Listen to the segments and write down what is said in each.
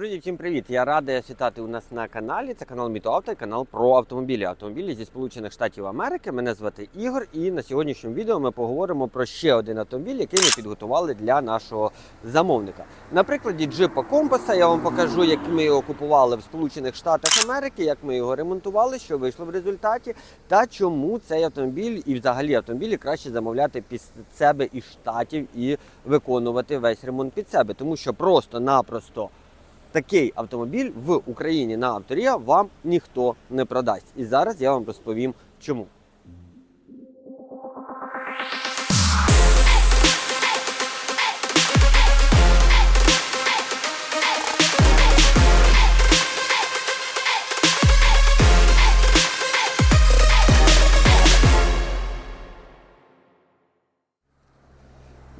Друзі, всім привіт! Я радий вас вітати у нас на каналі. Це канал Мітоавто, канал про автомобілі. Автомобілі зі Сполучених Штатів Америки. Мене звати Ігор, і на сьогоднішньому відео ми поговоримо про ще один автомобіль, який ми підготували для нашого замовника. На прикладі джипа Компаса я вам покажу, як ми його купували в Сполучених Штатах Америки, як ми його ремонтували, що вийшло в результаті, та чому цей автомобіль і взагалі автомобілі краще замовляти під себе із штатів і виконувати весь ремонт під себе, тому що просто-напросто такий автомобіль в Україні на авторія вам ніхто не продасть. І зараз я вам розповім чому.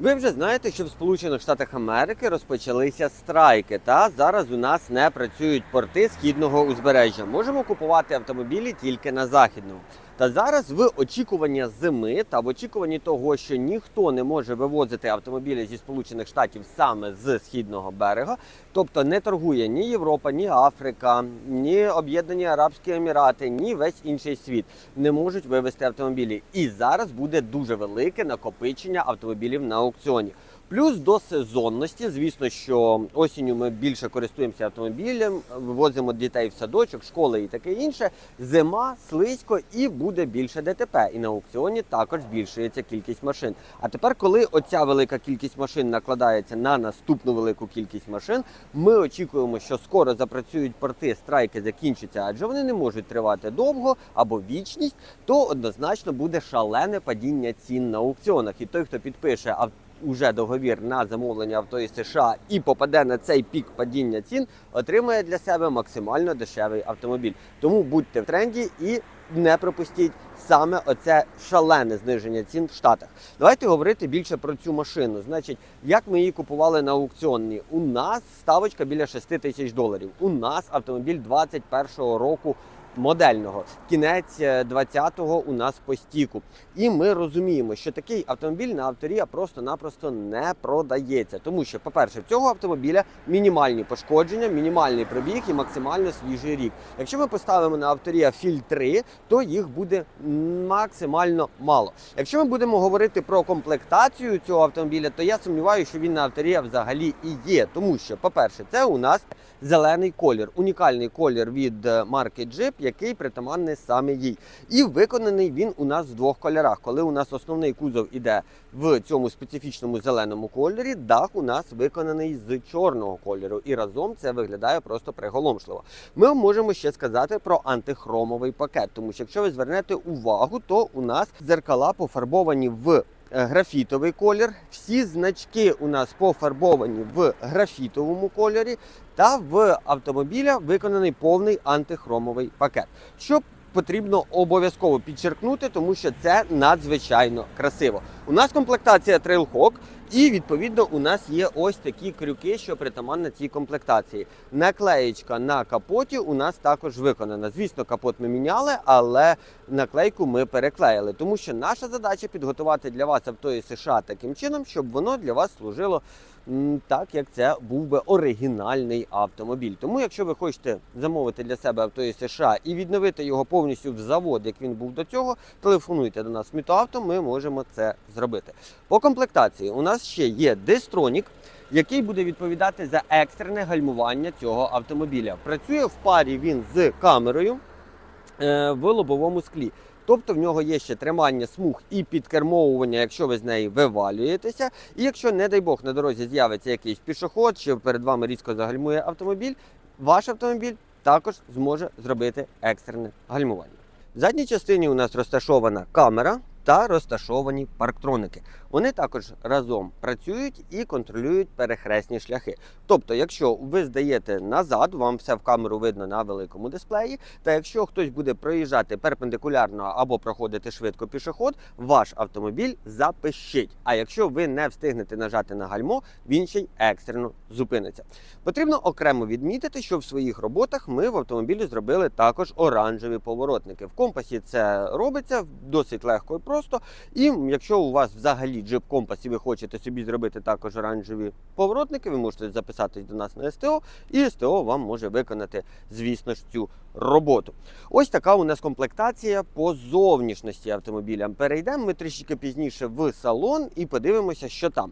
Ви вже знаєте, що в Сполучених Штатах Америки розпочалися страйки, та зараз у нас не працюють порти східного узбережжя. Можемо купувати автомобілі тільки на західному. Та зараз в очікуванні зими та в очікуванні того, що ніхто не може вивозити автомобілі зі Сполучених Штатів саме з східного берега, тобто не торгує ні Європа, ні Африка, ні Об'єднані Арабські Емірати, ні весь інший світ не можуть вивезти автомобілі. І зараз буде дуже велике накопичення автомобілів на аукціоні. Плюс до сезонності, звісно, що осінню ми більше користуємося автомобілем, вивозимо дітей в садочок, школи і таке інше. Зима, слизько і буде більше ДТП. І на аукціоні також збільшується кількість машин. А тепер, коли оця велика кількість машин накладається на наступну велику кількість машин, ми очікуємо, що скоро запрацюють порти, страйки закінчаться, адже вони не можуть тривати довго або вічність, то однозначно буде шалене падіння цін на аукціонах. І той, хто підпише авто уже договір на замовлення авто із США і попаде на цей пік падіння цін, отримає для себе максимально дешевий автомобіль. Тому будьте в тренді і не пропустіть саме оце шалене зниження цін в Штатах. Давайте говорити більше про цю машину. Значить, як ми її купували на аукціоні? У нас ставочка біля 6 тисяч доларів. У нас автомобіль 21-го року модельного. Кінець 20-го у нас по стіку. І ми розуміємо, що такий автомобіль на авторія просто-напросто не продається. Тому що, по-перше, в цього автомобіля мінімальні пошкодження, мінімальний пробіг і максимально свіжий рік. Якщо ми поставимо на авторія фільтри, то їх буде максимально мало. Якщо ми будемо говорити про комплектацію цього автомобіля, то я сумніваюся, що він на авторія взагалі і є. Тому що, по-перше, це у нас зелений колір, унікальний колір від е, марки Jeep, який притаманний саме їй. І виконаний він у нас в двох кольорах. Коли у нас основний кузов іде в цьому специфічному зеленому кольорі, дах у нас виконаний з чорного кольору. І разом це виглядає просто приголомшливо. Ми можемо ще сказати про антихромовий пакет, тому що якщо ви звернете увагу, то у нас дзеркала пофарбовані в графітовий колір. Всі значки у нас пофарбовані в графітовому кольорі, та в автомобіля виконаний повний антихромовий пакет. Що потрібно обов'язково підчеркнути, тому що це надзвичайно красиво. У нас комплектація Trailhawk, і відповідно у нас є ось такі крюки, що притаманні цій комплектації. Наклеєчка на капоті у нас також виконана. Звісно, капот ми міняли, але наклейку ми переклеїли, тому що наша задача підготувати для вас авто із США таким чином, щоб воно для вас служило так, як це був би оригінальний автомобіль. Тому, якщо ви хочете замовити для себе авто із США і відновити його повністю в завод, як він був до цього, телефонуйте до нас в Мітоавто, ми можемо це зробити. По комплектації у нас ще є Дестронік, який буде відповідати за екстрене гальмування цього автомобіля. Працює в парі він з камерою е, в лобовому склі. Тобто в нього є ще тримання смуг і підкермовування, якщо ви з неї вивалюєтеся. І якщо, не дай Бог, на дорозі з'явиться якийсь пішоход, чи перед вами різко загальмує автомобіль, ваш автомобіль також зможе зробити екстрене гальмування. В задній частині у нас розташована камера та розташовані парктроники. Вони також разом працюють і контролюють перехресні шляхи. Тобто, якщо ви здаєте назад, вам все в камеру видно на великому дисплеї. Та якщо хтось буде проїжджати перпендикулярно або проходити швидко пішоход, ваш автомобіль запищить. А якщо ви не встигнете нажати на гальмо, він ще й екстрено зупиниться. Потрібно окремо відмітити, що в своїх роботах ми в автомобілі зробили також оранжеві поворотники. В компасі це робиться досить легко і просто. І якщо у вас взагалі джип компас і ви хочете собі зробити також оранжеві поворотники, ви можете записатись до нас на СТО, і СТО вам може виконати, звісно ж, цю роботу. Ось така у нас комплектація по зовнішності автомобіля. Перейдемо ми трішки пізніше в салон і подивимося, що там.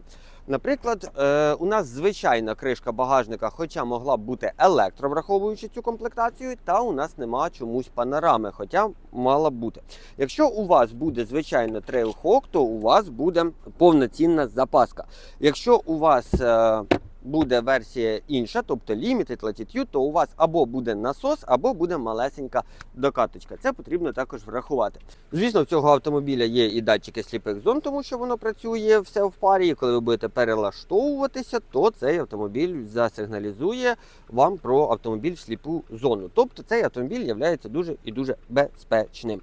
Наприклад, е, у нас звичайна кришка багажника, хоча могла б бути електро, враховуючи цю комплектацію, та у нас нема чомусь панорами, хоча мала б бути. Якщо у вас буде звичайно Trailhawk, то у вас буде повноцінна запаска. Якщо у вас е, буде версія інша, тобто Limited Latitude, то у вас або буде насос, або буде малесенька докаточка. Це потрібно також врахувати. Звісно, в цього автомобіля є і датчики сліпих зон, тому що воно працює все в парі. І коли ви будете перелаштовуватися, то цей автомобіль засигналізує вам про автомобіль в сліпу зону. Тобто цей автомобіль є дуже і дуже безпечним.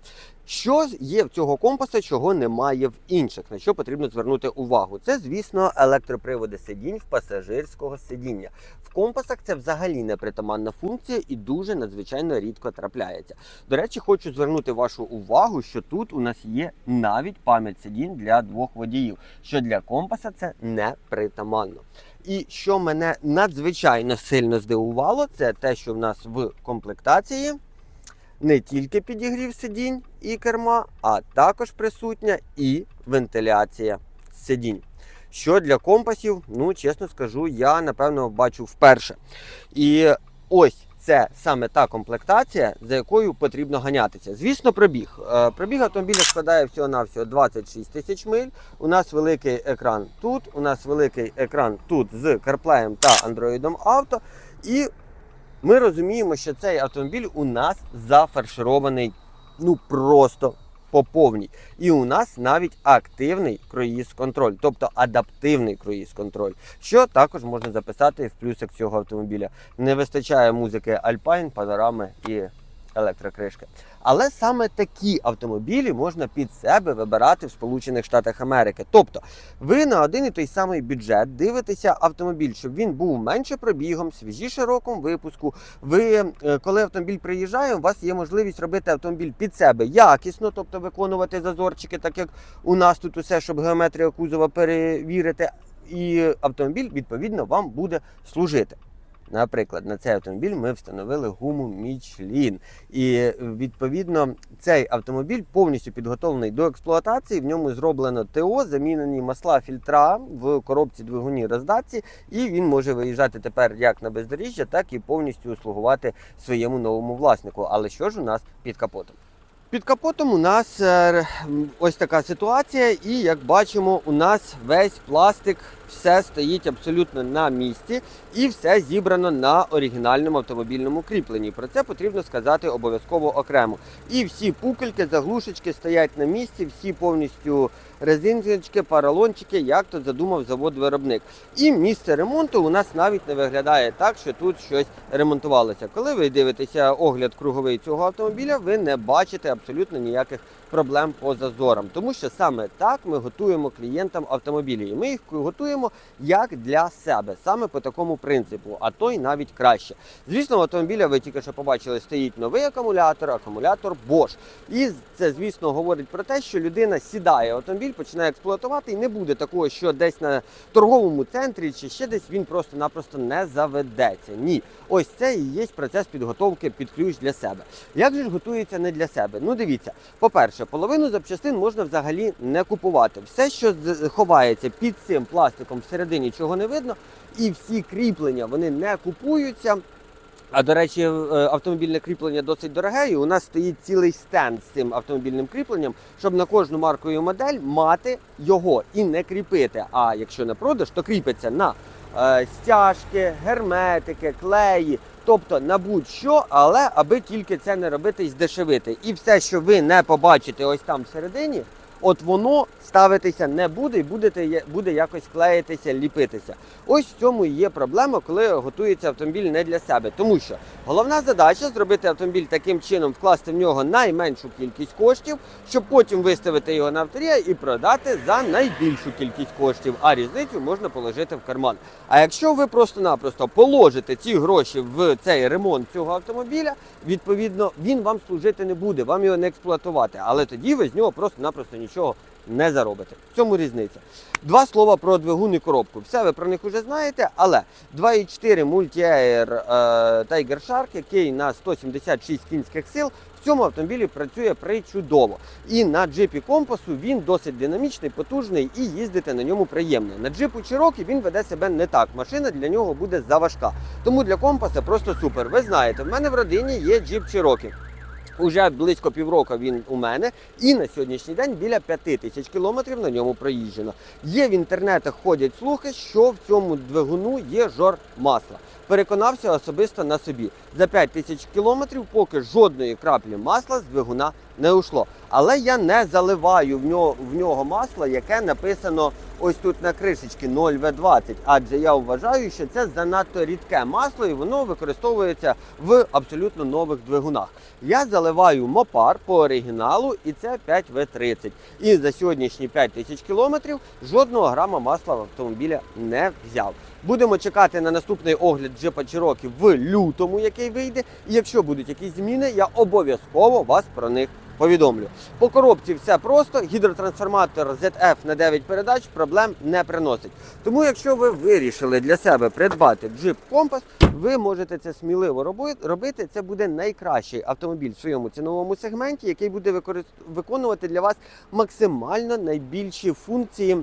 Що є в цього компаса, чого немає в інших, на що потрібно звернути увагу? Це, звісно, електроприводи сидінь в пасажирського сидіння. В компасах це взагалі непритаманна функція і дуже надзвичайно рідко трапляється. До речі, хочу звернути вашу увагу, що тут у нас є навіть пам'ять сидінь для двох водіїв, що для компаса це непритаманно. І що мене надзвичайно сильно здивувало, це те, що в нас в комплектації не тільки підігрів сидінь і керма, а також присутня і вентиляція сидінь. Що для компасів, ну чесно скажу, я напевно бачу вперше. І ось це саме та комплектація, за якою потрібно ганятися. Звісно, пробіг. Е, Пробіг автомобіля складає всього-навсього 26 тисяч миль. У нас великий екран тут, у нас великий екран тут з CarPlay та Android Auto. І ми розуміємо, що цей автомобіль у нас зафарширований ну просто по повній. І у нас навіть активний круїз-контроль, тобто адаптивний круїз-контроль, що також можна записати в плюсах цього автомобіля. Не вистачає музики Alpine, панорами і електрокришки. Але саме такі автомобілі можна під себе вибирати в Сполучених Штатах Америки. Тобто, ви на один і той самий бюджет дивитеся автомобіль, щоб він був менше пробігом, свіжіше роком випуску. Ви, е, коли автомобіль приїжджає, у вас є можливість робити автомобіль під себе якісно, тобто виконувати зазорчики, так як у нас тут усе, щоб геометрію кузова перевірити. І автомобіль відповідно вам буде служити. Наприклад, на цей автомобіль ми встановили гуму Michelin. І відповідно цей автомобіль повністю підготовлений до експлуатації. В ньому зроблено ТО, замінені масла фільтра в коробці двигуні роздатці, і він може виїжджати тепер як на бездоріжжя, так і повністю услугувати своєму новому власнику. Але що ж у нас під капотом? Під капотом у нас е, ось така ситуація, і як бачимо, у нас весь пластик, все стоїть абсолютно на місці і все зібрано на оригінальному автомобільному кріпленні. Про це потрібно сказати обов'язково окремо. І всі пукельки, заглушечки стоять на місці, всі повністю резиночки, паралончики, як то задумав завод-виробник. І місце ремонту у нас навіть не виглядає так, що тут щось ремонтувалося. Коли ви дивитеся огляд круговий цього автомобіля, ви не бачите абсолютно ніяких проблем по зазорам, тому що саме так ми готуємо клієнтам автомобілі. І ми їх готуємо як для себе, саме по такому принципу, а то й навіть краще. Звісно, в автомобіля ви тільки що побачили, стоїть новий акумулятор, акумулятор Bosch. І це, звісно, говорить про те, що людина сідає в автомобіль, починає експлуатувати, і не буде такого, що десь на торговому центрі чи ще десь він просто-напросто не заведеться. Ні, ось це і є процес підготовки під ключ для себе. Як же ж готується не для себе? Ну, дивіться, по-перше, половину запчастин можна взагалі не купувати. Все, що ховається під цим пластиком всередині, чого не видно, і всі кріплення вони не купуються. А до речі, е, автомобільне кріплення досить дороге, і у нас стоїть цілий стенд з цим автомобільним кріпленням, щоб на кожну марку і модель мати його і не кріпити. А якщо на продаж, то кріпиться на е, стяжки, герметики, клеї, тобто на будь-що, але аби тільки це не робити і здешевити. І все, що ви не побачите ось там всередині, от воно ставитися не буде і будете, я- буде якось клеїтися, ліпитися. Ось в цьому і є проблема, коли готується автомобіль не для себе. Тому що головна задача зробити автомобіль таким чином, вкласти в нього найменшу кількість коштів, щоб потім виставити його на авторія і продати за найбільшу кількість коштів, а різницю можна положити в карман. А якщо ви просто-напросто положите ці гроші в цей ремонт цього автомобіля, відповідно він вам служити не буде, вам його не експлуатувати. Але тоді ви з нього просто-напросто нічого не заробите. В цьому різниця. Два слова про двигун і коробку. Все ви про них вже знаєте, але 2.4 Multi-Air е, Tiger Shark, який на 176 кінських сил, в цьому автомобілі працює причудово. І на джипі компасу він досить динамічний, потужний і їздити на ньому приємно. На джипу Cherokee він веде себе не так. Машина для нього буде заважка. Тому для компаса просто супер. Ви знаєте, в мене в родині є джип Cherokee. Уже близько півроку він у мене, і на сьогоднішній день біля 5 тисяч кілометрів на ньому проїжджено. Є в інтернетах ходять слухи, що в цьому двигуну є жор масла. Переконався особисто на собі. За 5 тисяч кілометрів поки жодної краплі масла з двигуна не ушло. Але я не заливаю в нього, в нього масло, яке написано ось тут на кришечці 0В20, адже я вважаю, що це занадто рідке масло і воно використовується в абсолютно нових двигунах. Я заливаю мопар по оригіналу, і це 5В30. І за сьогоднішні 5 тисяч кілометрів жодного грама масла в автомобіля не взяв. Будемо чекати на наступний огляд джипа Cherokee в лютому, який вийде. І якщо будуть якісь зміни, я обов'язково вас про них повідомлю. По коробці все просто. Гідротрансформатор ZF на 9 передач проблем не приносить. Тому, якщо ви вирішили для себе придбати джип компас, ви можете це сміливо роби- робити. Це буде найкращий автомобіль в своєму ціновому сегменті, який буде виконувати для вас максимально найбільші функції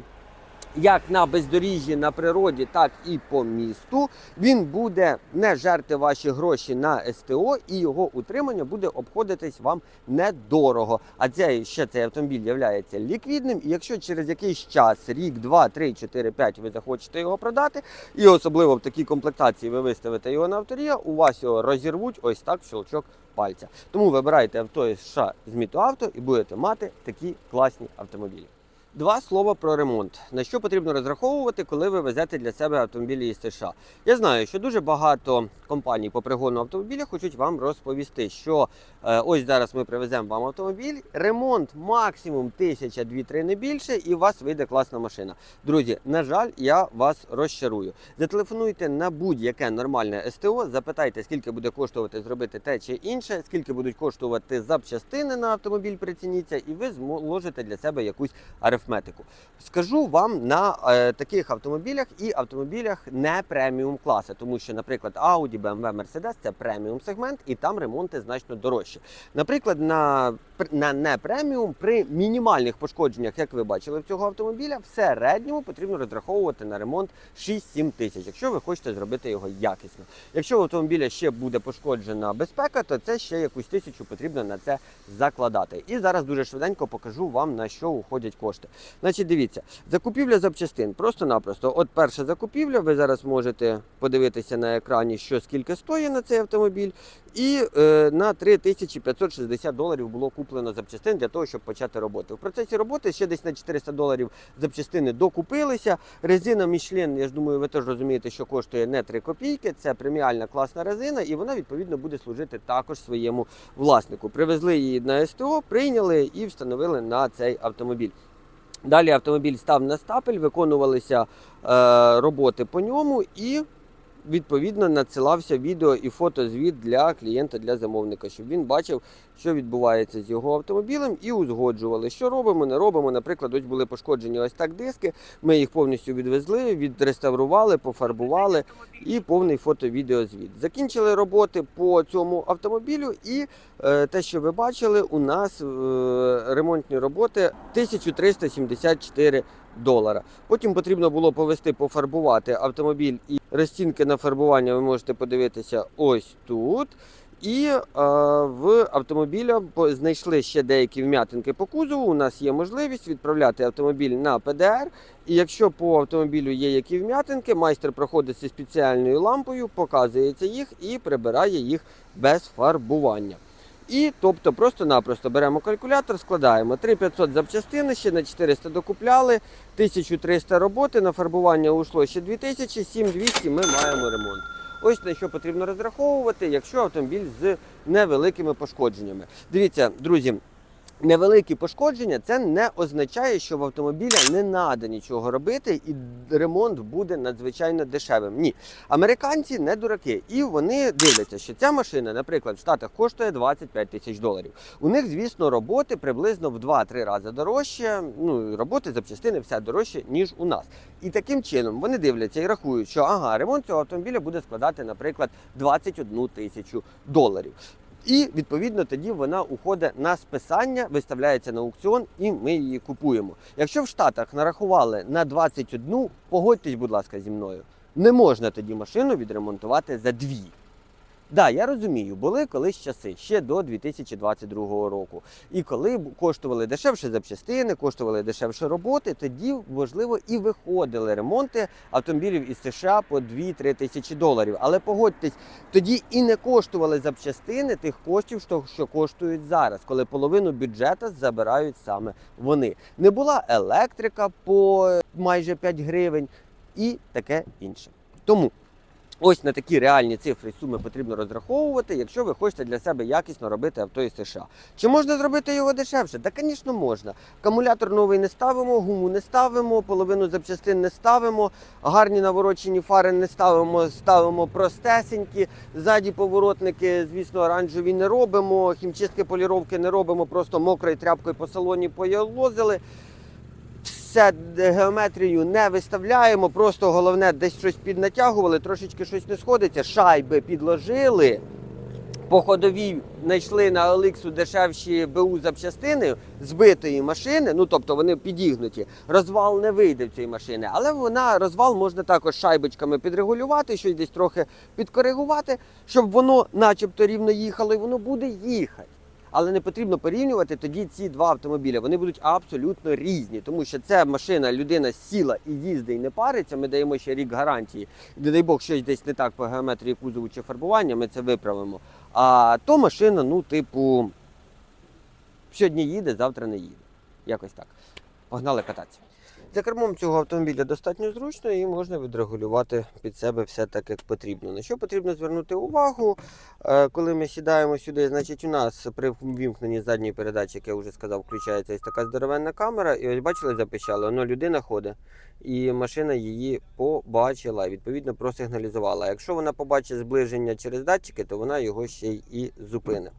як на бездоріжжі на природі, так і по місту. Він буде не жерти ваші гроші на СТО, і його утримання буде обходитись вам недорого. А це ще цей автомобіль є ліквідним. І якщо через якийсь час, рік, два, три, чотири, п'ять, ви захочете його продати, і особливо в такій комплектації ви виставите його на авторія, у вас його розірвуть ось так щелчок пальця. Тому вибирайте авто із США з Мітоавто і будете мати такі класні автомобілі. Два слова про ремонт. На що потрібно розраховувати, коли ви везете для себе автомобілі із США? Я знаю, що дуже багато компаній по пригону автомобіля хочуть вам розповісти, що е, ось зараз ми привеземо вам автомобіль, ремонт максимум тисяча, дві-три не більше, і у вас вийде класна машина. Друзі, на жаль, я вас розчарую. Зателефонуйте на будь-яке нормальне СТО, запитайте, скільки буде коштувати зробити те чи інше, скільки будуть коштувати запчастини на автомобіль, прицініться, і ви зможете для себе якусь арифметику. Скажу вам на е, таких автомобілях і автомобілях не преміум класу, тому що, наприклад, Audi, BMW, Mercedes це преміум сегмент, і там ремонти значно дорожчі. Наприклад, на, на не преміум при мінімальних пошкодженнях, як ви бачили в цього автомобіля, в середньому потрібно розраховувати на ремонт 6-7 тисяч, якщо ви хочете зробити його якісно. Якщо у автомобіля ще буде пошкоджена безпека, то це ще якусь тисячу потрібно на це закладати. І зараз дуже швиденько покажу вам на що уходять кошти. Значить, дивіться, закупівля запчастин просто-напросто. От перша закупівля, ви зараз можете подивитися на екрані, що скільки стоїть на цей автомобіль. І е, на 3560 доларів було куплено запчастин для того, щоб почати роботу. В процесі роботи ще десь на 400 доларів запчастини докупилися. Резина Michelin, я ж думаю, ви теж розумієте, що коштує не 3 копійки. Це преміальна класна резина, і вона відповідно буде служити також своєму власнику. Привезли її на СТО, прийняли і встановили на цей автомобіль. Далі автомобіль став на стапель, виконувалися е, роботи по ньому і. Відповідно, надсилався відео і фотозвіт для клієнта, для замовника, щоб він бачив, що відбувається з його автомобілем, і узгоджували, що робимо, не робимо. Наприклад, ось були пошкоджені ось так диски. Ми їх повністю відвезли, відреставрували, пофарбували і повний фото-відеозвіт. Закінчили роботи по цьому автомобілю, і е, те, що ви бачили, у нас е, ремонтні роботи 1374 долара. Потім потрібно було повести пофарбувати автомобіль і розцінки на фарбування ви можете подивитися ось тут. І е, в автомобіля знайшли ще деякі вм'ятинки по кузову. У нас є можливість відправляти автомобіль на ПДР. І якщо по автомобілю є які вм'ятинки, майстер проходить зі спеціальною лампою, показується їх і прибирає їх без фарбування. І тобто просто-напросто беремо калькулятор, складаємо 3500 запчастини, ще на 400 докупляли, 1300 роботи, на фарбування ушло ще 2000, 7200 ми маємо ремонт. Ось на що потрібно розраховувати, якщо автомобіль з невеликими пошкодженнями. Дивіться, друзі. Невеликі пошкодження це не означає, що в автомобіля не треба нічого робити, і ремонт буде надзвичайно дешевим. Ні, американці не дураки, і вони дивляться, що ця машина, наприклад, в Штатах коштує 25 тисяч доларів. У них, звісно, роботи приблизно в 2-3 рази дорожче. Ну роботи, запчастини, все дорожче ніж у нас. І таким чином вони дивляться і рахують, що ага, ремонт цього автомобіля буде складати, наприклад, 21 тисячу доларів. І відповідно тоді вона уходить на списання, виставляється на аукціон, і ми її купуємо. Якщо в Штатах нарахували на 21, погодьтесь, будь ласка, зі мною, не можна тоді машину відремонтувати за дві. Да, я розумію, були колись часи ще до 2022 року. І коли коштували дешевше запчастини, коштували дешевше роботи, тоді, можливо, і виходили ремонти автомобілів із США по 2-3 тисячі доларів. Але погодьтесь, тоді і не коштували запчастини тих коштів, що, що коштують зараз, коли половину бюджету забирають саме вони. Не була електрика по майже 5 гривень і таке інше. Тому. Ось на такі реальні цифри суми потрібно розраховувати, якщо ви хочете для себе якісно робити авто із США. Чи можна зробити його дешевше? Та, звісно, можна. Акумулятор новий не ставимо, гуму не ставимо, половину запчастин не ставимо, гарні наворочені фари не ставимо, ставимо простесенькі. Ззаді поворотники, звісно, оранжеві не робимо, хімчистки поліровки не робимо, просто мокрою тряпкою по салоні поялозили все геометрію не виставляємо, просто головне десь щось піднатягували, трошечки щось не сходиться, шайби підложили. По ходовій знайшли на Оликсу дешевші БУ запчастини збитої машини, ну тобто вони підігнуті. Розвал не вийде в цієї машини, але вона розвал можна також шайбочками підрегулювати, щось десь трохи підкоригувати, щоб воно начебто рівно їхало, і воно буде їхати. Але не потрібно порівнювати тоді ці два автомобілі. Вони будуть абсолютно різні, тому що це машина, людина сіла і їздить і не париться. Ми даємо ще рік гарантії. Не дай Бог, щось десь не так по геометрії кузову чи фарбування, ми це виправимо. А то машина, ну, типу, сьогодні їде, завтра не їде. Якось так. Погнали кататися. За кермом цього автомобіля достатньо зручно і можна відрегулювати під себе все так, як потрібно. На що потрібно звернути увагу, Е, коли ми сідаємо сюди, значить у нас при вімкненні задньої передачі, як я вже сказав, включається ось така здоровенна камера. І ось бачили, запищало, воно людина ходить, і машина її побачила, відповідно просигналізувала. Якщо вона побачить зближення через датчики, то вона його ще й і зупинить.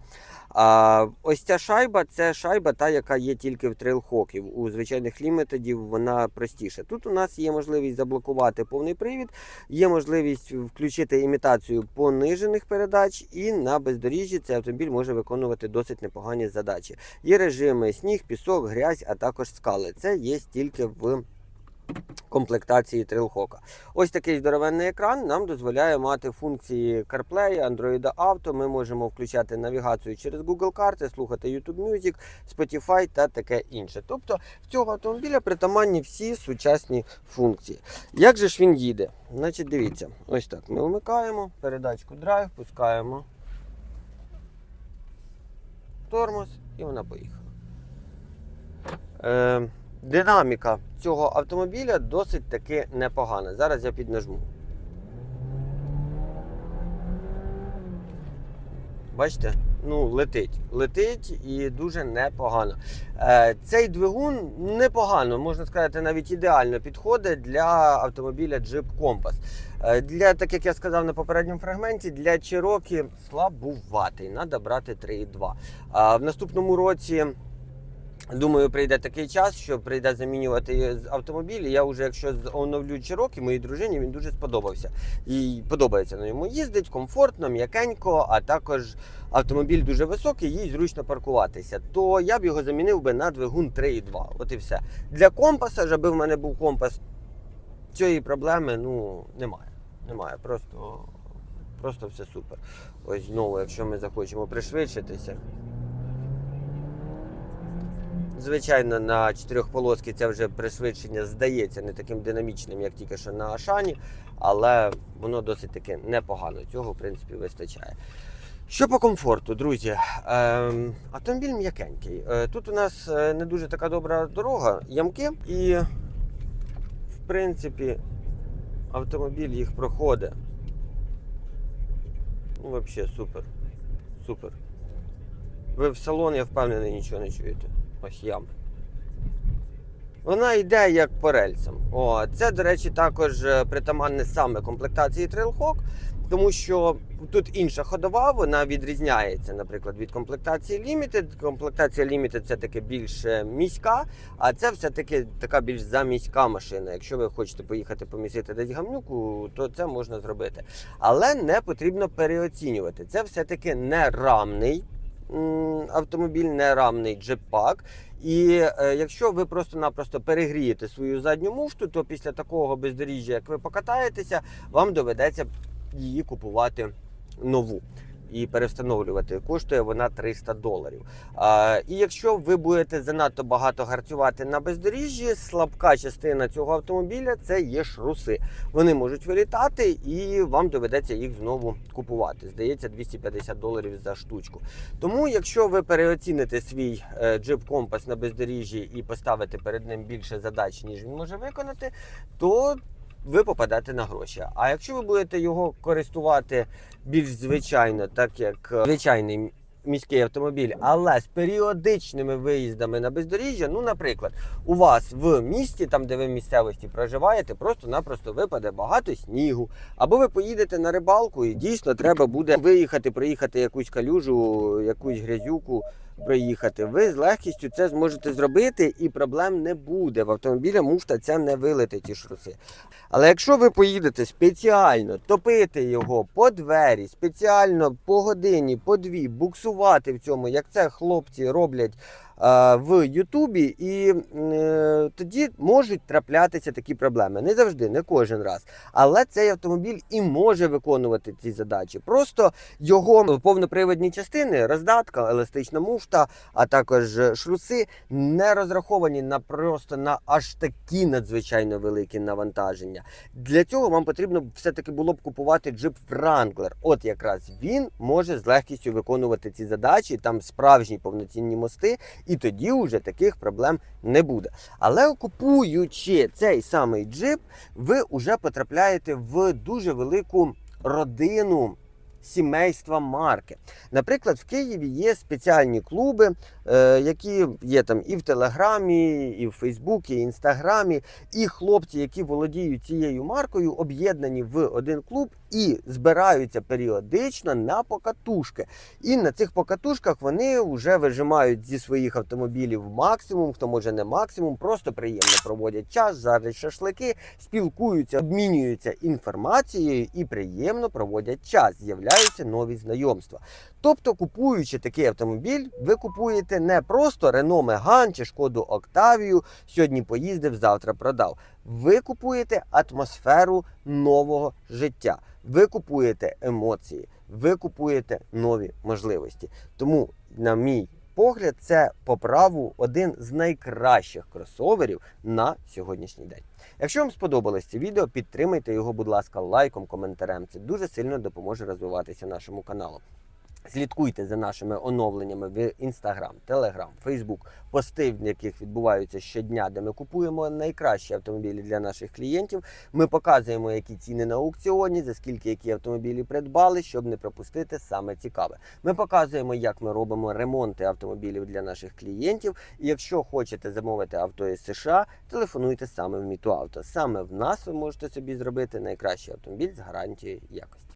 А ось ця шайба це шайба, та, яка є тільки в трейлхоків. У звичайних лімітедів вона простіша. Тут у нас є можливість заблокувати повний привід, є можливість включити імітацію понижених передач, і на бездоріжжі цей автомобіль може виконувати досить непогані задачі. Є режими сніг, пісок, грязь, а також скали. Це є тільки в комплектації Trailhawk. Ось такий здоровенний екран нам дозволяє мати функції CarPlay, Android Auto. Ми можемо включати навігацію через Google карти, слухати YouTube Music, Spotify та таке інше. Тобто в цього автомобіля притаманні всі сучасні функції. Як же ж він їде? Значить, дивіться, ось так. Ми вмикаємо передачку драйв, пускаємо тормоз і вона поїхала. Е, динаміка цього автомобіля досить таки непогана. Зараз я піднажму. Бачите? Ну, летить. Летить і дуже непогано. Е, цей двигун непогано, можна сказати, навіть ідеально підходить для автомобіля Jeep Compass. Е, Для, так як я сказав на попередньому фрагменті, для Cherokee слабуватий. Треба брати 3,2. А в наступному році. Думаю, прийде такий час, що прийде замінювати автомобіль. І Я вже, якщо оновлю Cherokee, моїй дружині він дуже сподобався. І подобається на ньому їздить, комфортно, м'якенько, а також автомобіль дуже високий, їй зручно паркуватися. То я б його замінив би на двигун 3,2. От і все. Для компаса, аби в мене був компас, цієї проблеми ну, немає. Немає. Просто, просто все супер. Ось знову, якщо ми захочемо пришвидшитися. Звичайно, на чотирьохполоски це вже пришвидшення здається не таким динамічним, як тільки що на Ашані, але воно досить таки непогано. Цього, в принципі, вистачає. Що по комфорту, друзі, ем, автомобіль м'якенький. Е, тут у нас е, не дуже така добра дорога, ямки, і в принципі автомобіль їх проходить. Ну, взагалі, супер. Супер. Ви в салон, я впевнений, нічого не чуєте. Ось ям. Вона йде як по рельсам. О, це, до речі, також е, притаманне саме комплектації Trailhawk, тому що тут інша ходова, вона відрізняється, наприклад, від комплектації Limited. Комплектація Limited це таки більш е, міська, а це все-таки така більш заміська машина. Якщо ви хочете поїхати помісити десь гамнюку, то це можна зробити. Але не потрібно переоцінювати. Це все-таки не рамний автомобіль, не рамний джепак. І е, якщо ви просто-напросто перегрієте свою задню муфту, то після такого бездоріжжя, як ви покатаєтеся, вам доведеться її купувати нову. І перевстановлювати коштує вона 300 доларів. А, і якщо ви будете занадто багато гарцювати на бездоріжжі, слабка частина цього автомобіля це є шруси. Вони можуть вилітати, і вам доведеться їх знову купувати. Здається, 250 доларів за штучку. Тому, якщо ви переоціните свій е, Jeep Compass на бездоріжжі і поставите перед ним більше задач, ніж він може виконати, то ви попадете на гроші. А якщо ви будете його користувати більш звичайно, так як е, звичайний міський автомобіль, але з періодичними виїздами на бездоріжжя, ну, наприклад, у вас в місті, там де ви в місцевості проживаєте, просто-напросто випаде багато снігу. Або ви поїдете на рибалку і дійсно треба буде виїхати, проїхати якусь калюжу, якусь грязюку. Проїхати, ви з легкістю це зможете зробити, і проблем не буде. В автомобіля муфта ця не вилетить ті шруси. Але якщо ви поїдете спеціально топити його по двері, спеціально по годині, по дві, буксувати в цьому, як це хлопці роблять в Ютубі, і е, тоді можуть траплятися такі проблеми. Не завжди, не кожен раз. Але цей автомобіль і може виконувати ці задачі. Просто його повноприводні частини, роздатка, еластична муфта, а також шруси не розраховані на просто на аж такі надзвичайно великі навантаження. Для цього вам потрібно все-таки було б купувати джип Wrangler. От якраз він може з легкістю виконувати ці задачі, там справжні повноцінні мости, і тоді вже таких проблем не буде. Але купуючи цей самий джип, ви вже потрапляєте в дуже велику родину. Сімейства марки. Наприклад, в Києві є спеціальні клуби, е, які є там і в Телеграмі, і в Фейсбуці, і Інстаграмі. І хлопці, які володіють цією маркою, об'єднані в один клуб і збираються періодично на покатушки. І на цих покатушках вони вже вижимають зі своїх автомобілів максимум, хто може не максимум, просто приємно проводять час, жарять шашлики, спілкуються, обмінюються інформацією і приємно проводять час. З'являються нові знайомства. Тобто, купуючи такий автомобіль, ви купуєте не просто Renault Megane чи Шкоду Octavia, сьогодні поїздив, завтра продав. Ви купуєте атмосферу нового життя. Ви купуєте емоції, ви купуєте нові можливості. Тому, на мій погляд, це по праву один з найкращих кросоверів на сьогоднішній день. Якщо вам сподобалось це відео, підтримайте його, будь ласка, лайком, коментарем. Це дуже сильно допоможе розвиватися нашому каналу. Слідкуйте за нашими оновленнями в Instagram, Telegram, Facebook, пости, в яких відбуваються щодня, де ми купуємо найкращі автомобілі для наших клієнтів. Ми показуємо, які ціни на аукціоні, за скільки які автомобілі придбали, щоб не пропустити саме цікаве. Ми показуємо, як ми робимо ремонти автомобілів для наших клієнтів. І якщо хочете замовити авто із США, телефонуйте саме в Мітуавто. Саме в нас ви можете собі зробити найкращий автомобіль з гарантією якості.